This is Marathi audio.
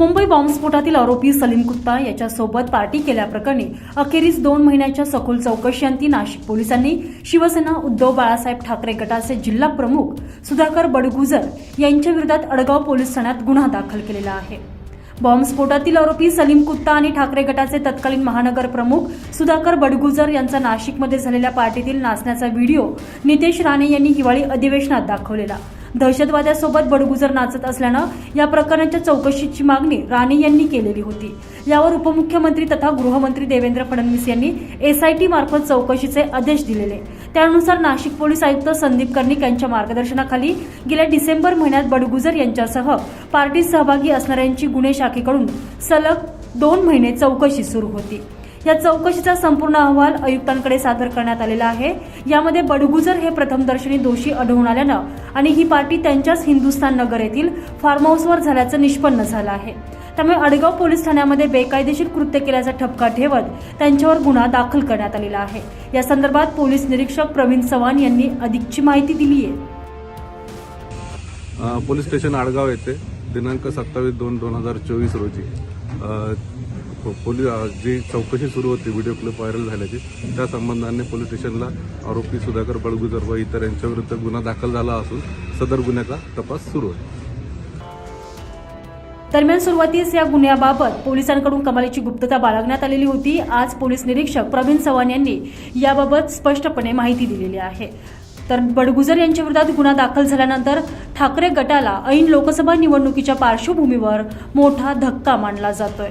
मुंबई बॉम्बस्फोटातील आरोपी सलीम कुत्ता याच्यासोबत पार्टी केल्याप्रकरणी अखेरीस दोन महिन्याच्या सखोल चौकशीअंती नाशिक पोलिसांनी शिवसेना उद्धव बाळासाहेब ठाकरे गटाचे जिल्हा प्रमुख सुधाकर बडगुजर यांच्या विरोधात अडगाव पोलीस ठाण्यात गुन्हा दाखल केलेला आहे. बॉम्बस्फोटातील आरोपी सलीम कुत्ता आणि ठाकरे गटाचे तत्कालीन महानगर प्रमुख सुधाकर बडगुजर यांचा नाशिकमध्ये झालेल्या पार्टीतील नाचण्याचा व्हिडिओ नितेश राणे यांनी हिवाळी अधिवेशनात दाखवलेला. दहशतवाद्यासोबत बडगुजर नाचत असल्यानं या प्रकरणाच्या चौकशीची मागणी राणे यांनी केलेली होती. यावर उपमुख्यमंत्री तथा गृहमंत्री देवेंद्र फडणवीस यांनी एसआयटी मार्फत चौकशीचे आदेश दिलेले. त्यानुसार नाशिक पोलीस आयुक्त संदीप कर्णिक यांच्या मार्गदर्शनाखाली गेल्या डिसेंबर महिन्यात बडगुजर यांच्यासह पार्टीत सहभागी असणाऱ्यांची गुन्हे शाखेकडून सलग दोन महिने चौकशी सुरू होती. या चौकशीचा संपूर्ण अहवाल आयुक्तांकडे सादर करण्यात आलेला आहे. यामध्ये बडगुजर हे प्रथमदर्शनी दोषी आढळून आल्यानं आणि ही पार्टी त्यांच्याच हिंदुस्थान नगर येथील फार्म हाऊसवर झाल्याचं निष्पन्न झालं आहे. त्यामुळे अडगाव पोलीस ठाण्यामध्ये बेकायदेशीर कृत्य केल्याचा ठपका ठेवत त्यांच्यावर गुन्हा दाखल करण्यात आलेला आहे. या संदर्भात पोलीस निरीक्षक प्रवीण चव्हाण यांनी अधिकची माहिती दिली आहे. पोलीस स्टेशन आडगाव येथे दिनांक सत्तावीस दोन दोन हजार चोवीस रोजी पोलीस जी चौकशी सुरू होती व्हिडिओ क्लिप व्हायरल झाल्याची त्या संबंधाने पोलीस स्टेशनला आरोपी सुधाकर बळगुजर व इतर यांच्याविरुद्ध गुन्हा दाखल झाला असून सदर गुन्ह्याचा तपास सुरू आहे. दरम्यान सुरुवातीस या गुन्ह्याबाबत पोलिसांकडून कमालीची गुप्तता बाळगण्यात आलेली होती. आज पोलीस निरीक्षक प्रवीण चव्हाण यांनी याबाबत स्पष्टपणे माहिती दिलेली आहे. तर बडगुजर यांच्या विरोधात गुन्हा दाखल झाल्यानंतर ठाकरे गटाला ऐन लोकसभा निवडणुकीच्या पार्श्वभूमीवर मोठा धक्का मानला जातोय.